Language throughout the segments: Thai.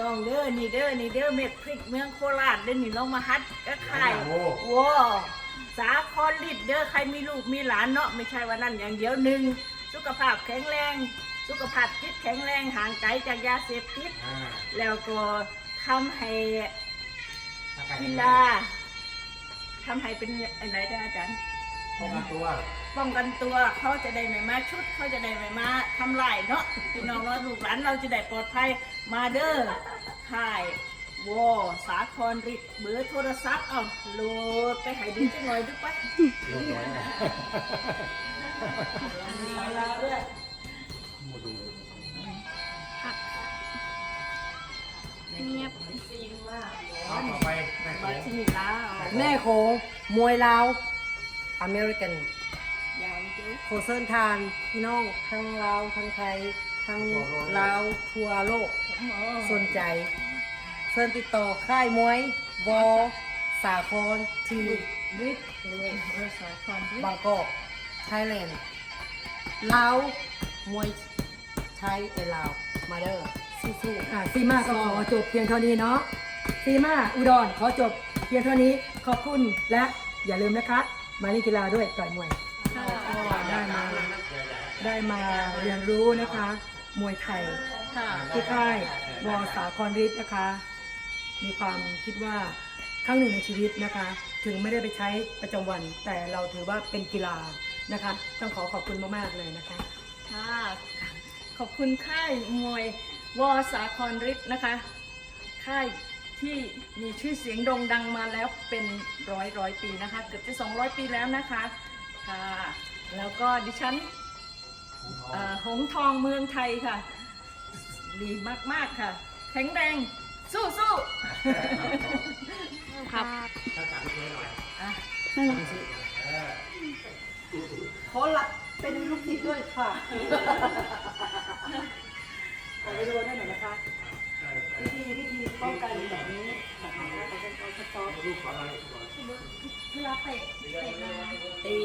น้องเด้อนี่เด้อนี่เด้อเม็ดพริกเมืองโคราชเด้อนี่ลองมาฮัดก็ขายโอ้ว้าสาครลิดเด้อใครมีลูกมีหลานเนาะไม่ใช่ว่านั่นอย่างเดียวหนึ่งสุขภาพแข็งแรง สุขภาพจิตแข็งแรงห่างไกลจากยาเสพติดอ่าแล้วก็ทำให้อากาศกีฬาทำให้เป็นอะไรได้อาจารย์ป้องกันตัว ป้องกันตัวเขาจะได้ไม่มาชุดเขาจะได้ไม่มาทำลายเนาะพี่น้องเนาะลูกหลานเราจะได้ปลอดภัยมาเด้อค่ายวอสาครริดเบอร์โทรศัพท์เอาโหลดไปให้ดูจังหน่อยดูไปเรียบร้อยแล้วเอาละเด้อหมดดูเงียบซีนว่าเอาต่อไปแม่โขมางที่นี่แล้วแม่โขงมวยลาวอเมริกันยาวจ้ะโคเซินทานพี่น้องทั้งลาวทั้งไทยทั้งลาวทั่วโลกสนใจเชิญติดต่อค่ายมวยวอสาครที่ริดเลยเออสาครริดบางกอกไทยแลนด์ลาวมวยไทยเอลาวมาเดอร์สู้อ่าซีมาก็ขอจบเพียงเท่านี้เนาะซีมาอุดรขอจบเพียงเท่านี้ขอบคุณและอย่าลืมนะคะ มาเล่นกีฬาด้วยต่อยมวยก็ได้มา ได้มาเรียนรู้นะคะ มวยไทยค่ะที่ค่ายวอสาครฤทธิ์นะคะ มีความคิดว่าครั้งหนึ่งในชีวิตนะคะ ถึงไม่ได้ไปใช้ประจำวัน แต่เราถือว่าเป็นกีฬานะคะ ต้องขอขอบคุณมากๆเลยนะคะค่ะขอบคุณค่ายมวยวอสาครริดนะคะ ค่ายที่มีชื่อเสียงโด่งดังมาแล้วเป็นร้อยร้อยปีนะคะ เกือบจะ 200 ปีแล้วนะคะค่ะแล้วก็ดิฉัน เอ่อหงทองเมืองไทยค่ะ ดีมากๆค่ะ แข็งแรง สู้สู้ครับถ้าจับไปหน่อยอะเออๆขอหลับเป็นลูกศิษย์ด้วยค่ะขอไปดูได้หน่อยนะคะใช่ใช่วิธีวิธีป้องกันแบบนี้แบบนี้เราจะเอาสต๊อกลูกขออะไรก่อนเวลาเตะเตะมาตี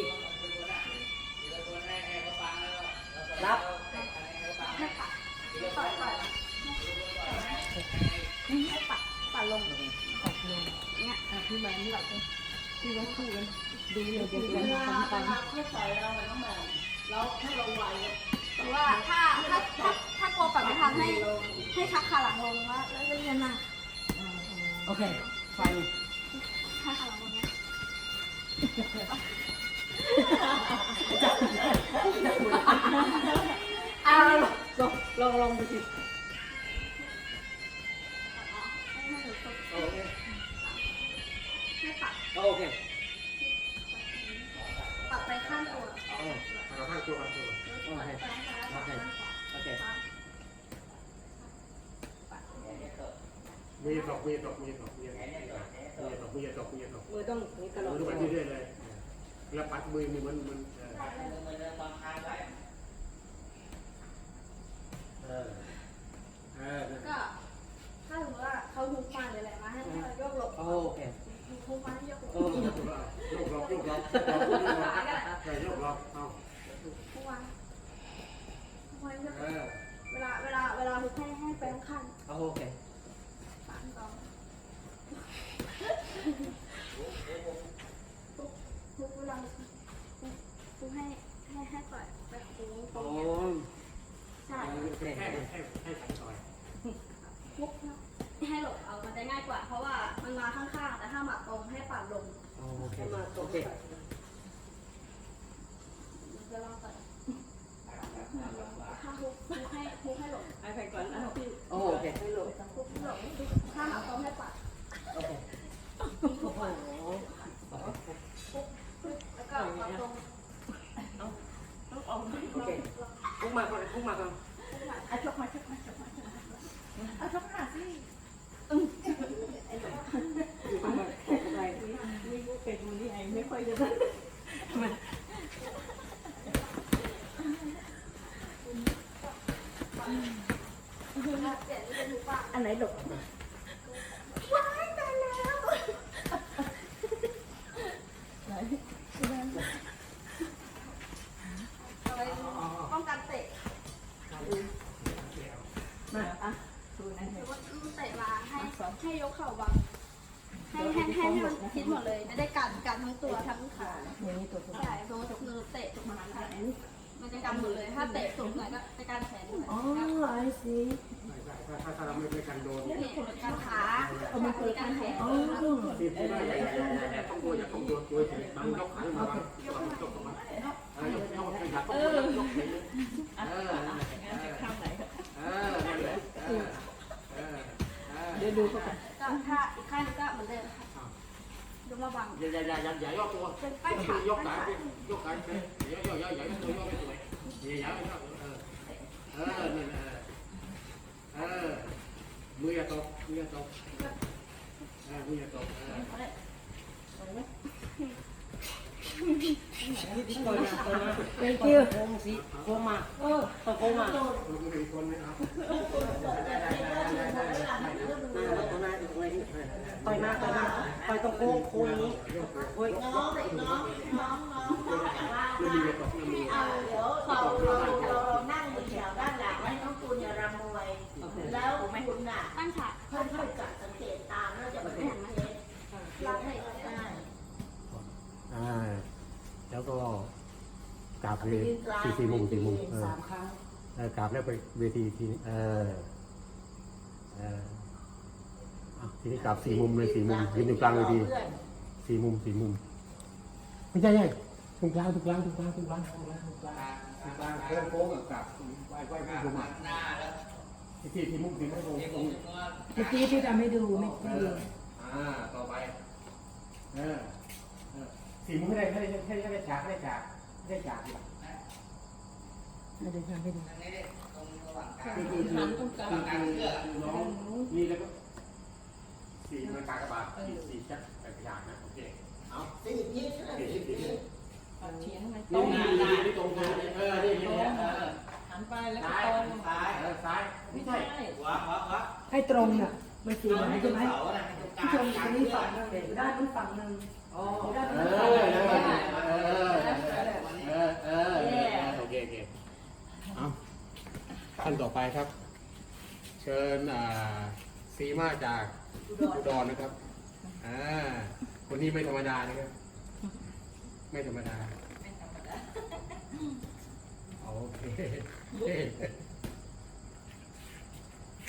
รับป่าลงขอบคุณเนี่ยอะพี่มานี่หลับเลยพี่ว่าคู่กันดูเลยเดี๋ยวกันฟังฟังเพื่อใส่เรามันต้องมาแล้วถ้าเราไหวแต่ว่าถ้าถ้าถ้าถ้ากลัวปรับไม่ทันให้ให้ชักขาหลังลงแล้วแล้วก็เรียนมาโอเคฟังชักขาหลังลงนะอ้าวลองลองลองดูสิโอเคให้ปรับโอเคปรับไปข้างตัวโอ้เราข้างตัวข้างตัวโอเคโอเคโอเคมีตกมีตกมีตกมีตกมีตกมีตกมีตกมือต้องนี้ตลอดมือไปเรื่อยๆเลย แล้วปัดมือมือมันมันเออเออก็ถ้าสมมติว่าเขาหุบมาหรืออะไรมาให้เรายกหลบโอเคหุบมาให้โยกหลบโอเคโยกล็อกโยกล็อกใช่โยกล็อกเอาหุบมาหุบมาให้โยกหเอลบอเวลาเวลาเวลาหุบให้ให้ไปข้างโอเค ๆสามสองหุบเวลาหุบหุบให้ให้ให้ปล่อยไปโค้งตร โอ้ งเนี้ยใช่ โอเค ให้ให้ให้ใส่ซอย พุกให้หลบเอามันจะง่ายกว่า เพราะว่ามันมาข้างๆ แต่ถ้าหมาตรงให้ปัดลง โอเคโอเค จะลองก่อนถ้าฮุกฮุกให้ฮุกให้หลบ ไอ้ไปก่อนนะพี่ โอเค ฮุกหลบถ้าหมาตรงให้ปัด โอเคโอ้โห แล้วก็หมาตรง ต้องออก โอเคพุ่ง มาก่อนพุกมาก่อน อะชกมาชกมาอะชกมาสิ อยู่ข้างบนตกไป นี่กูเป็นวันนี้ไอ้ไม่ค่อยจะ เปลี่ยนเป็นฮุกป่ะ อันไหนหลบ ว้ายตายแล้ว ไหน เอาไว้ป้องกันเตะ มาอะดูนั่นเลย มัน เตะมาให้ให้ยก เข่าบังให้ให้ให้ให้มันทิศหมดเลยไม่ได้กันกันทั้งตัวทั้งขาอย่างนี้ตัวตัวใช่เพราะว่าหนูเตะถูกมาค่ะมันจะกันหมดเลย ถ้าเตะสูงหน่อยก็จะกันแขนด้วยอ๋อไอซีถ้าถ้าถ้าเราไม่ไม่กันโดนนี่กันขาเอามันคือกันแขนอ๋อที่ที่ว่าใหญ่ใหญ่ใหญ่ใหญ่ต้องตัวอย่าต้องตัวตัวเฉยมันยกขาขึ้นมาบ้างยกยกมาเออยกยกขยับต้องยกยกเฉยเออข้างไหนเออนั่นแหละเออเออเออเดี๋ยวดูเขาก่อน ก็ถ้าอีกข้างนึงก็เหมือนเดิมค่ะยกมาบังอย่าอย่าอย่าอย่าอย่ายกตัวเป็นป้ายขายกขายกขาไปอย่าอย่าอย่าอย่าตัวยกไม่สวยอย่าอย่าเออเออนั่นเออเออมืออย่าตกมืออย่าตกเออมืออย่าตกเออตัวมาตัวมา thank you โค้งสิโค้งมาเออตัวโค้งมามือเป็นคนไหมครับต่อยมา ต่อยมาต่อยตรงโค้งโค้งนี้โอ้ยไม่มีอย่าตกไม่มีเอาเดี๋ยวเราเราเรานั่งอยู่แถวด้านหลังให้น้องคุณอย่ารำมวย แล้วคุณน่ะตั้งฉากค่อยๆจับสังเกตตามแล้วจะมาแข่งเทสรับให้ก็ได้อ่าแล้วก็กราบเลยสี่สี่โมงสี่โมงเออสามครั้งกราบแล้วไปเวทีทีเออเออ ทีนี้กราบสี่มุมเลยสี่มุมยืนอยู่กลางเวทีเพื่อนสี่มุมสี่มุม ไม่ใช่ไงตรงกลางตรงกลางตรงกลางตรงกลางตรงกลางตรงกลางตรงกลางโค้งโค้งกับกราบไหว้ไหว้ผู้ชมอะที่ที่ที่มุมที่ไม่ตรงตรงเมื่อกี้ที่ทำให้ดูไม่ไม่ดีอ่าต่อไปเออเออสีมุมไม่ได้ไม่ได้ไม่ได้ไม่ได้ฉากไม่ได้ฉากไม่ได้ฉากดีกว่าไม่ได้ทำให้ดูคือคือคือคือคือน้องนี่แล้วก็ สีมันกากบาทสีสีชัดแต่ฉากนะโอเคเอาสี่ทิศนะสีสี่สีสีทิศนี่นี่นี่นี่ตรงตรงเออนี่นี่เออหันไปแล้วก็ซ้ายตรงซ้ายเออซ้ายไม่ใช่ให้ตรงน่ะมันสีเหมือนใช่ไหมผู้ชมอยู่ตรงนี้ฝั่งหนึงเด็กด้านนู้นฝั่งหนึงด้านเอนู้นอฝั่งหนึงเออเออเออเออโอเคโอเคเอาท่านต่อไปครับ เชิญอ่าซีมาจาก อุดรนะครับ อ่า คนนี้ไม่ธรรมดานะครับ ไม่ธรรมดา โอเค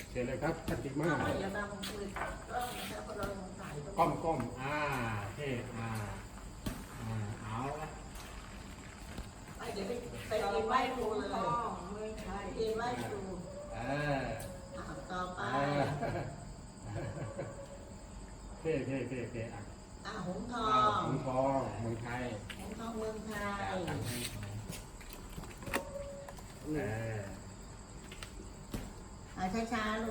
เชิญเลยครับท่านซีมาอย่ามาคุยก็แล้วก็เราถ่ายก้มก้มอ่าเท่อ่าอ่าเอาละไปเดี๋ยวไปไปกินไหว้ครูเลยกินไหว้ครูเอออะต่อไป เออเท่เท่เท่เท่อะอะหงทออ่าง หงทองเมืองไทยหงทองเมืองไทยเอออะช้าๆลู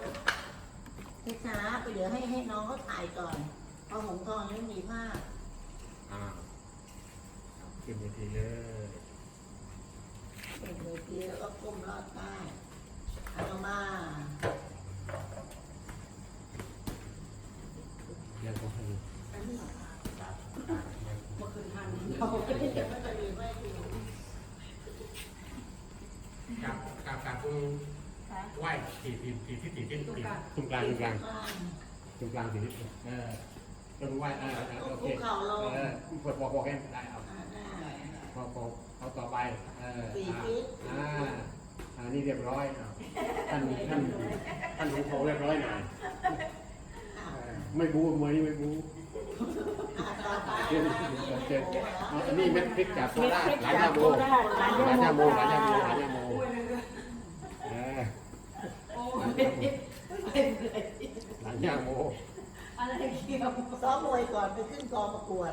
กช้าๆไปเดี๋ยวให้ให้น้องเขาถ่ายก่อนเพราะหงทองยังไม่มีภาพอ่าขึ้นเวทีเลยเป็นเวทีแล้วก็ก้มลอดใต้เอาลงมา ยังคงให้ เขาจะไม่เก็บไว้ตรีไว้ครูกับกับกับตรงไหวสี่สี่สี่ที่สี่ที่ตรงกลางตรงกลางตรงกลางสี่ที่เออตรงไหวเออเออโอเคเออพอพอพอแค่ได้เอาอ่าได้พอพอเอาต่อไปเออสี่อ่าทิศอ่าอันนี้เรียบร้อยท่านท่านท่านหลวงพ่อเรียบร้อยหน่อยไม่บูมวยนี่ไม่บู อะต่อไปเชิญนะนี่เชิญเป็นเชิญครูเหรอเอาอันนี้เม็ดพริกจากโคราชหลานยาโมหลานยาโมหลานยาโมหลานยาโมเออหลานยาโมอะไรเกี่ยวซ้อมมวยก่อนไปขึ้นกองประกวด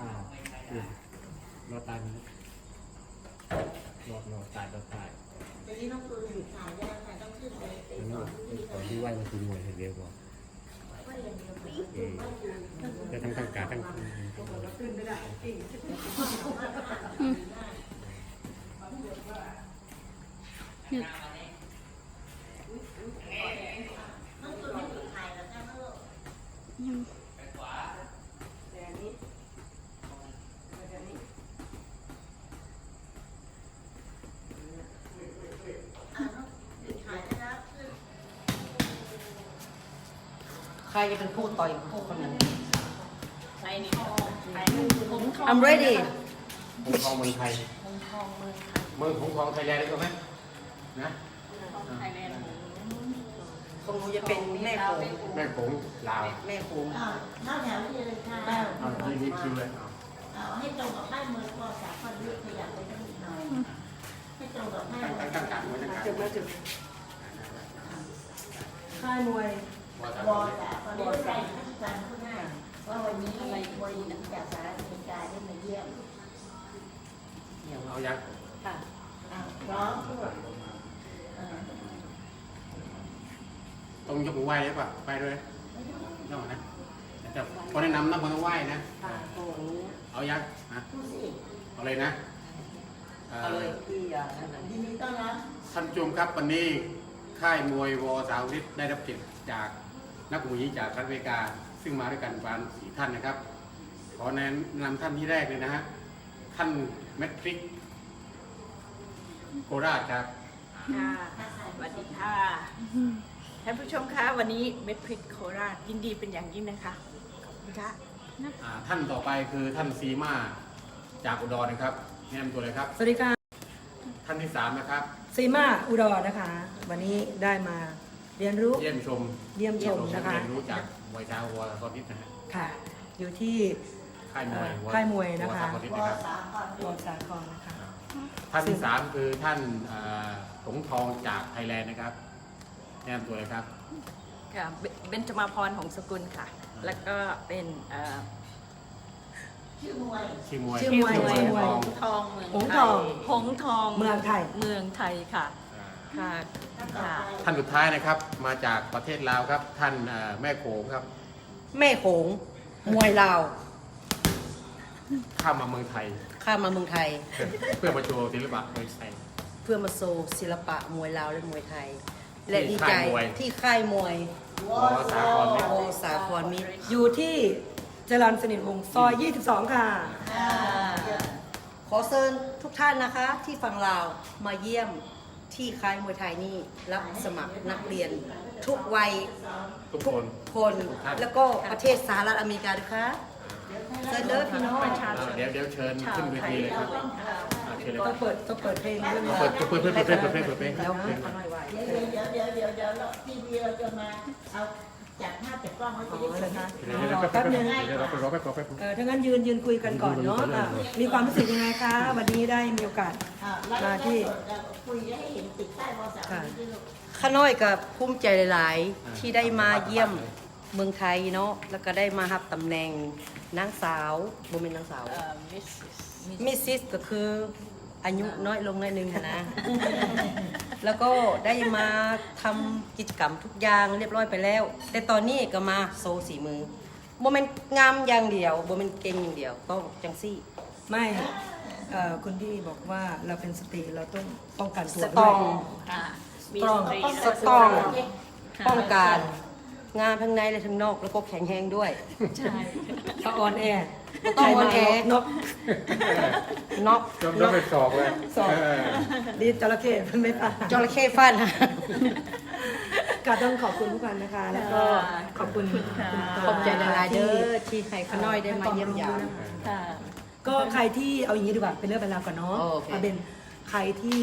อ้าวรอตายรอรอตายรอตายทีนี้น้องตูนหยุดถ่ายยากค่ะต้องขึ้นไปไปแล้วสก็อนที่ก่อนที่ไหวมาคือมวยเร็วกว่าว่า อย่างเดียวปี๊ดไม่ดูจะทั้งทางการทั้งน้องตูนไม่หยุดถ่ายแล้วจ้าลูกอะน้อง รจะเป็นผู้ต่อยคนนั้นใส่นี่ออก I'm ready หงทองเมืองไทยเมืองหงทองไทยแลนด์ได้ไหมนะไทยแลนด์คงหนูจะเป็นแม่โขงแม่โขงลาวแม่โขงอ้าวเข้าแถวที่เลยค่ะเอาทีนี้คิวเลยเอาเอาให้ตรงกับค่ายมวยปอสาคอนเลือกขยับไปตั้งนิดหน่อยให้ตรงกับค่ายตั้งมวยตั้งตั้งการไว้ตั้งการจุดมาจุดค่ายมวย ว่าจะวอสาคอนเลือกใส่ขั้นตอนข้างหน้าว่าวันนี้มวยหญิงจากสหรัฐอเมริกาได้มาเยี่ยมเอายังค่ะพร้อมพูดต้องยกมือไหว้ได้ป่ะไปด้วยต้องนะแต่พอแนะนำนะคนต้องไหว้นะเอายังนะเอาเลยนะเอาเลยพี่อะยินดีต้อนรับท่านผู้ชมครับวันนี้ค่ายมวยวอสาวฤทธิ์ได้รับเกียรติจาก นักมวยหญิงจากรัฐอเมริกา ซึ่งมาด้วยกันประมาณสี่ท่านนะครับ ขอแนะนำท่านที่แรกเลยนะฮะท่านแมทริกโคราชครับค่ะสวัสดีค่ะ ท่านผู้ชมคะวันนี้เม็ดพริกโคราชยินดีเป็นอย่างยิ่งนะคะ ขอบคุณค่ะอ่าท่านต่อไปคือท่านซีมาจากอุดรนะครับแนะนำตัวเลยครับ สวัสดีค่ะ ท่านที่สามนะครับ ซีมาอุดรนะคะ วันนี้ได้มา เรียนรู้เยี่ยมชมเยี่ยมชมนะคะ เรียนรู้จากมวยเท้าวอสาวฤทธิ์นะฮะค่ะ อยู่ที่ค่ายมวยเอ่อค่ายมวยนะคะวอสาวฤทธิ์วนะอครับสาคอนวอสาครนะคะ ท่านที่สามคือท่านเอ่อหงทองจากไทยแลนด์นะครับ แนะนำตัวเลยครับค่ะเบเบนจมาพรของสกุลค่ะ แล้วก็เป็นเอ่อชื่อมวยชื่อมวยชื่อมวยหชื่อมวยงทองทองเมืองหงไททองยหงทองเมืองไทยเมืองไทยค่ะอ่า ค่ะค่ะ ท่านสุดท้ายนะครับ มาจากประเทศลาวครับ ท่านเอ่อแม่โขงครับ แม่โขงมวยลาวข้ามมาเมืองไทย ข้ามมาเมืองไทย เพื่อมาโชว์ศิลปะมวยไทย เพื่อมาโซศิลปะมวยลาวและมวยไทย และที่ดีใจค่ายมวย ที่ค่ายมวยวอวอสาครมิตร โอสาครมิตรอยู่ที่จรัญสนิทวงศ์ซอย 22 ค่ะ ขอเชิญทุกท่านนะคะที่ฟังลาวมาเยี่ยม ที่ค่ายมวยไทยนี่รับสมัครนักเรียน ทุกวัยทุกทุกคน คนแล้วก็ประเทศสหรัฐอเมริกาด้วยค่ะเชิญเด้อพี่น้องประชาชอ่านเดี๋ยวเดี๋ยวเชิญขึ้นเวทีเลยครับอ่าเชิญเลยคต้อรังบเปิดต้องเปิดเพลงด้วยนะเปิดเปิดเปิดเปิดเปิดเปิดเปิดเปิดเพลงแล้วเพลงขอหน่อยไว้เดี๋ยวเดี๋ยวเดี๋ยวเดี๋ยวเดี๋ยวเราทีวีเราจะมาเอา จับภาพจากกล้องไว้จะอได้เลยคะรอแป๊บนึงเดี๋ยวเราไปรอแป๊บรอแป๊บ เออถ้างั้นยืนยืนคุยกันก่อนเนาะอะมีความรู้สึกยังไงคะ วันนี้ได้มีโอกาส อ่าแล้วมาที่ เราคุยให้เห็นติดใต้วอสาคอนที่ลูก ข้าน้อยกับภูมิใจหลาย ๆ ที่ได้มาเยี่ยมเมืองไทยเนาะแล้วก็ได้มารับตำแหน่งนางสาวโมเมนนางสาวมิสซิสก็คืออายุน้อยลงหน่อยนึงนะ แล้วก็ได้มาทำกิจกรรมทุกอย่างเรียบร้อยไปแล้ว แต่ตอนนี้ก็มาโซสีมือโมเมนงามอย่างเดียวโมเมนเก่งอย่างเดียวต้องจังซี่ ไม่เอ่อคุณพี่บอกว่าเราเป็นสตรีเราต้องป้องกันตัวสด้วยตรองค่ะมีสตรองตรีสตรอง ป้องกัน งามทั้งในและทั้งนอก แล้วก็แข็งแรงด้วย ใช่ถ้าออนแอร์ต้องออนแอร์นกน็อกจนต้องไปสอบเลยสอบเออดีจระเข้มันไม่ปลาจระเข้ฟันก็ต้องขอบคุณทุกคนนะคะ แล้วก็ขอบคุณคุณตาขอบใจหลายๆเด้อที่ให้ข้าน้อยได้มาเยี่ยมยามค่ะก็ใครที่เอาอย่างนี้ดีกว่าเป็นเรื่องเป็นราวก่อนเนาะโอเคเอาเป็นใครที่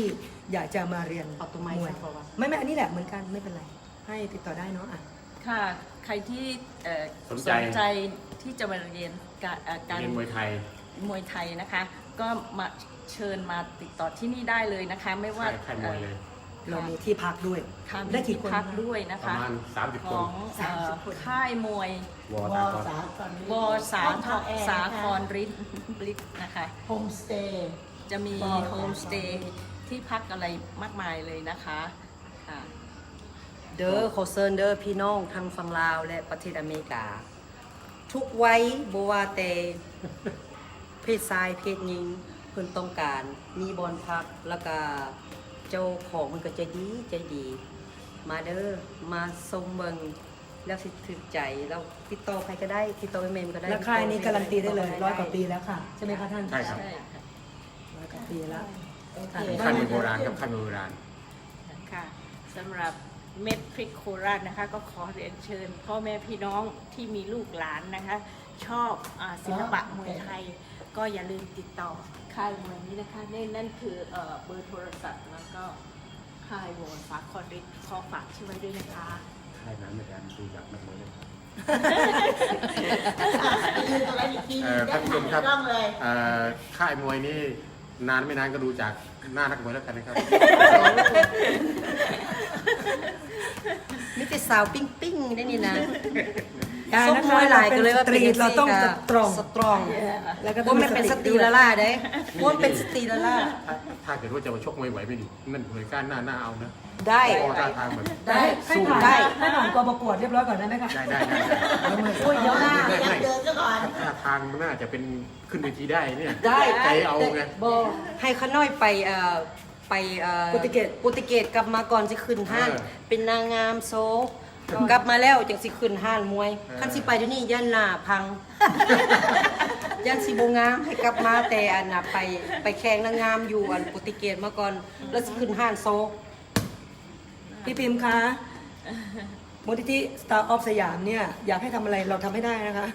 อยากจะมาเรียนเอาตัวไม้มวยใส่เพราะว่าไม่ไม่อันนี้แหละเหมือนกันไม่เป็นไร ให้ติดต่อได้เนาะอะ ค่ะ ใครที่เอ่อสนใจใจ ที่จะมาเรียนการเอ่อการเรียนมวยไทย มวยไทยนะคะ ก็มาเชิญมาติดต่อที่นี่ได้เลยนะคะ ไม่ว่าค่ายมวยเลย เรามีที่พักด้วย ค่ะมีได้กี่ที่คนพักคะด้วยนะประคะ มาณ 30 ขคนองเอ่อค่ายมวยวอวสาอครสาคอนวอสาห้องทพักแอร์สานะะครริทริทนะคะ โฮมสเตย์ จะมีวอสาโฮมสเตย์ที่พักอะไรมากมายเลยนะคะค่ะ เด้อขอเซินเด้อพี่น้องทางฝั่งลาวและประเทศอเมริกา ทุกวัยบว่าแต่เพศชายเพศหญิงเพิ่นต้องการ มีบอลพักแล้วก็เจ้าของมันก็ใจดีใจดี มาเด้อมาชมเบิงแล้วสิถึกใจแล้วติดต่อใครก็ได้ติดต่อแม่ก็ได้และค่ายนี้การันตีได้เลยร้อยกว่าปีแล้วค่ะ ใช่ไหมคะท่านใช่ครับใช่ค่ะร้อยกว่าปีแล้ว โอเคค่ายมวยโบราณครับค่ายมวยโบราณ ค่ะสำหรับ เม็ดพริกโคราชนะคะ ก็ขอเรียนเชิญพ่อแม่พี่น้องที่มีลูกหลานนะคะ ชอบอาศิลปะมวยไทย ก็อย่าลืมติดต่อค่ายมวยนี้นะคะนี่นั่นคือเอ่อเบอร์โทรศัพท์แล้วก็ค่ายวอสาคอนฤทธิ์ขอฝากชื่อไว้ด้วยนะคะ ค่ายน้ำในการดูจากนักมวยเลย ยืนตรงนั้นอีกทีเอ่อท่านผู้ชมครับต้องเลย เอ่อค่ายมวยนี่นานไม่นานก็ดูจากหน้านักมวยแล้วกันนะครับ นี่เป็นสาวปิ้งปิ้งๆได้นี่นะได้ส้มนะคะมวยหลายก็เลยว่าเป็นสตรีทเราต้องสตรองสตรองแล้วก็ต้ว่าองมันเป็นสตรีด้วยละล่าได้ว่าเป็นสตรีละล่าถ้าถ้าเกิดว่าจะมาชกมวยไหวไม่ดีนั่นหน่วยก้านหน้าหน้าเอานะได้พอท่าทางแบบได้ให้สู้ผ่านได้ให้ผ่านกองประกวดเรียบร้อยก่อนได้ไหมคะได้ได้ได้ได้โอ้ยเดี๋ยวหน้าไม่อยากไม่เดินซะก่อนท่าทางมันน่าจะเป็นขึ้นเวทีได้เนี่ยได้ใจเอาไงบอให้ขาน้อยไปเอ่อ ไปเอ่อโปรตุเกส โปรตุเกสกลับมาก่อนสิขึ้นห้านเออเป็นนางงามโซกลับมาแล้วจังสิขึ้นห้านมวยเออ คันสิไปเดี๋ยวนี้ย่านหน้าพัง ย่านสิบงามให้กลับมาแต่อันน่ะไปไปแข่งนางงามอยู่อันโปรตุเกสมาก่อนแล้วสิขึ้นห้านโซ พี่พิมพ์คะมูลนิธิ Star of สยามเนี่ย อยากให้ทำอะไรเราทำให้ได้นะคะ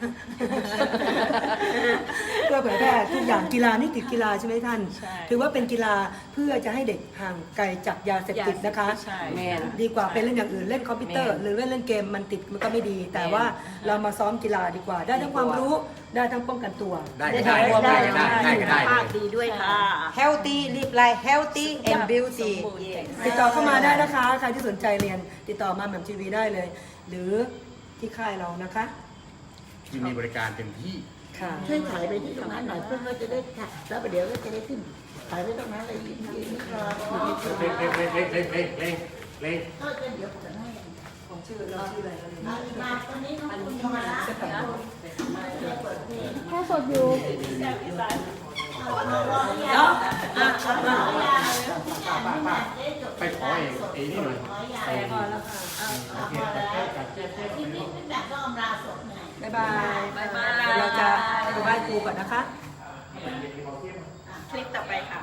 เพื่อเผยแพร่ทุก อย่างกีฬานี่ติดกีฬาใช่ไหมท่าน ใช่ ถือว่าเป็นกีฬาเพื่อจะให้เด็กห่างไกลจากยาเสพติดนะคะ ใช่ แม่นดีกว่าไปเล่นอย่างอื่นเล่นคอมพิวเตอร์ แม่นหรือเล่นเล่นเกมมันติดมันก็ไม่ดี แต่แม่นว่าเรามาซ้อมกีฬาดีกว่า ได้ทั้งความรู้ได้ทั้งป้องกันตัวได้ก็ได้ได้ก็ได้ได้ก็ได้ ภาพดีด้วยค่ะ healthy live life healthy and beauty สมบูรณ์แข็งแรงติดต่อเข้ามาได้นะคะใครที่สนใจเรียนติดต่อมาแหม่มทีวีได้เลย หรือที่ค่ายเรานะคะ ที่มีบริการเต็มที่ ค่ช่วยถ่ายไปที่ตรงนั้นหน่อยเพื่อนก็จะได้ค่ะแล้วประเดี๋ยวก็จะได้ขึ้นถ่ายไปตรงนั้นเลยนิดนิดนิเร่งเร่งเร่งเร่งเร่งเร่งเร่งเร่งก็จะเดี๋ยวจะให้ของชื่อเราชื่ออะไรมามาตอนนี้น้องคุณธรรมะนะแค่สดอยู่ไปขอเองไอ้นี่หน่อยไปขอแล้วค่ะโอเอแต่แค่แต่แค่ที่นี่เป็นแบบก็อมราส ยบายบ๊ายบาย เราจะไปไหว้ครูก่อนนะคะ คลิปต่อไปค่ะ